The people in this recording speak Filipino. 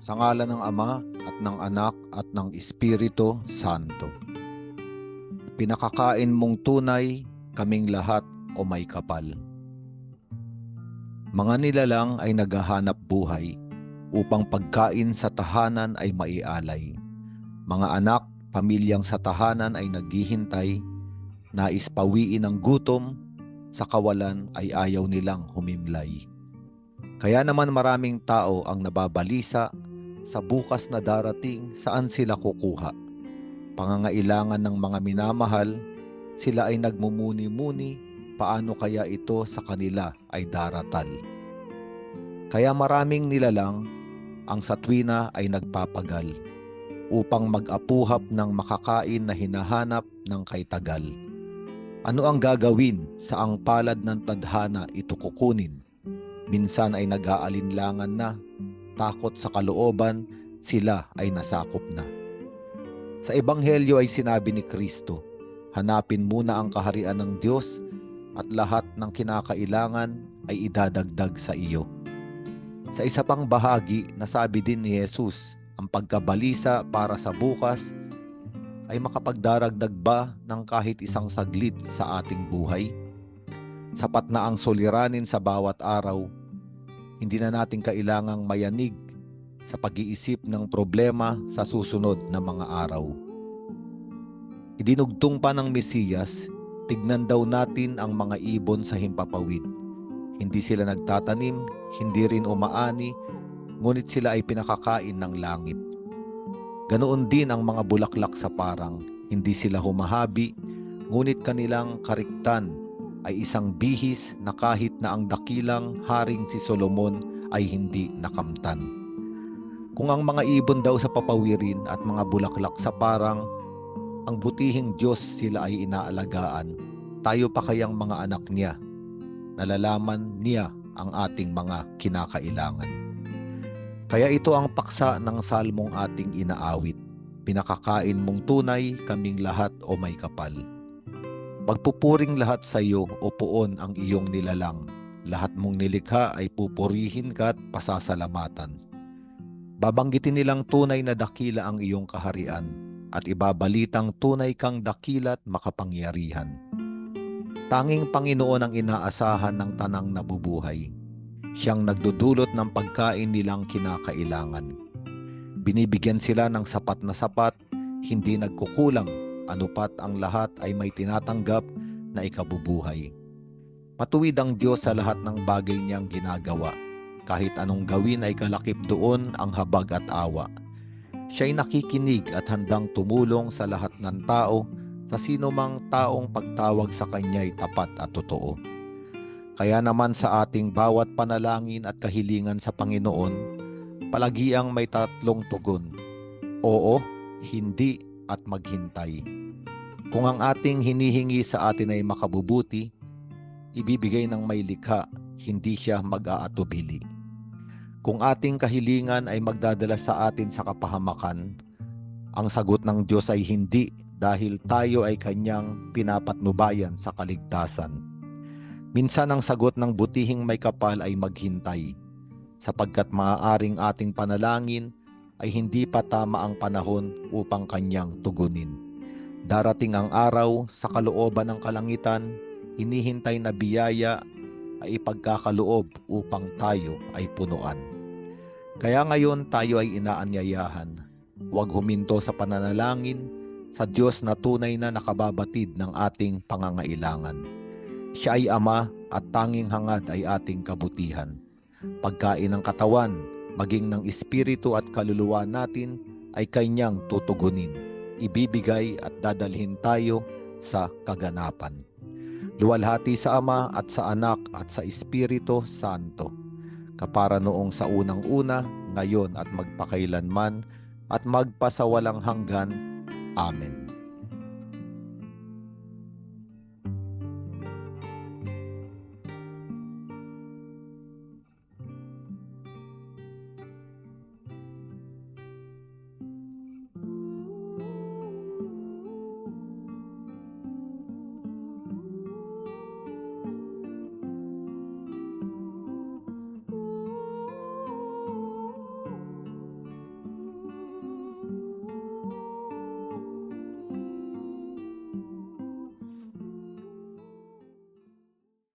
Sa ngala ng Ama at ng Anak at ng Espiritu Santo. Pinakakain mong tunay kaming lahat o may kapal. Mga nilalang ay naghahanap buhay upang pagkain sa tahanan ay maialay. Mga anak, pamilyang sa tahanan ay naghihintay, nais pawiin ang gutom, sa kawalan ay ayaw nilang humimlay. Kaya naman maraming tao ang nababalisa sa bukas na darating saan sila kukuha. Pangangailangan ng mga minamahal, sila ay nagmumuni-muni paano kaya ito sa kanila ay daratal. Kaya maraming nilalang ang sa tuwina ay nagpapagal upang mag-apuhap ng makakain na hinahanap ng kaitagal. Ano ang gagawin sa ang palad ng tadhana ito kukunin? Minsan ay nag-aalinlangan na, takot sa kalooban, sila ay nasakop na. Sa Ebanghelyo ay sinabi ni Kristo, hanapin muna ang kaharian ng Diyos at lahat ng kinakailangan ay idadagdag sa iyo. Sa isa pang bahagi, nasabi din ni Jesus, ang pagkabalisa para sa bukas ay makapagdaragdag ba ng kahit isang saglit sa ating buhay? Sapat na ang soliranin sa bawat araw. Hindi na natin kailangang mayanig sa pag-iisip ng problema sa susunod na mga araw. Idinugtong pa ng Mesiyas, tignan daw natin ang mga ibon sa himpapawid. Hindi sila nagtatanim, hindi rin umaani, ngunit sila ay pinakakain ng langit. Ganoon din ang mga bulaklak sa parang, hindi sila humahabi, ngunit kanilang kariktan ay isang bihis na kahit na ang dakilang haring si Solomon ay hindi nakamtan. Kung ang mga ibon daw sa papawirin at mga bulaklak sa parang, ang butihing Diyos sila ay inaalagaan, tayo pa kayang mga anak niya, nalalaman niya ang ating mga kinakailangan. Kaya ito ang paksa ng salmong ating inaawit. Pinakakain mong tunay kaming lahat o may kapal. Pagpupuring lahat sa iyo o poon ang iyong nilalang. Lahat mong nilikha ay pupurihin ka at pasasalamatan. Babanggitin nilang tunay na dakila ang iyong kaharian at ibabalitang tunay kang dakila at makapangyarihan. Tanging Panginoon ang inaasahan ng tanang nabubuhay siyang nagdudulot ng pagkain nilang kinakailangan. Binibigyan sila ng sapat na sapat, hindi nagkukulang, anupat ang lahat ay may tinatanggap na ikabubuhay. Matuwid ang Diyos sa lahat ng bagay niyang ginagawa. Kahit anong gawin ay kalakip doon ang habag at awa. Siya'y nakikinig at handang tumulong sa lahat ng tao sa sino mang taong pagtawag sa kanya'y tapat at totoo. Kaya naman sa ating bawat panalangin at kahilingan sa Panginoon, palagiang may tatlong tugon. Oo, hindi at maghintay. Kung ang ating hinihingi sa atin ay makabubuti, ibibigay ng may likha, hindi siya mag-aatubili. Kung ating kahilingan ay magdadala sa atin sa kapahamakan, ang sagot ng Diyos ay hindi dahil tayo ay kanyang pinapatnubayan sa kaligtasan. Minsan ang sagot ng butihing may kapal ay maghintay, sapagkat maaaring ating panalangin ay hindi pa tama ang panahon upang kanyang tugunin. Darating ang araw sa kalooban ng kalangitan, hinihintay na biyaya ay ipagkakaloob upang tayo ay punuan. Kaya ngayon tayo ay inaanyayahan. Huwag huminto sa pananalangin sa Diyos na tunay na nakababatid ng ating pangangailangan. Siya ay Ama at tanging hangad ay ating kabutihan. Pagkain ng katawan, maging ng espiritu at kaluluwa natin ay kanyang tutugunin. Ibibigay at dadalhin tayo sa kaganapan. Luwalhati sa Ama at sa Anak at sa Espiritu Santo. Kapara noong sa unang-una, ngayon at magpakailanman at magpasawalang hanggan. Amen.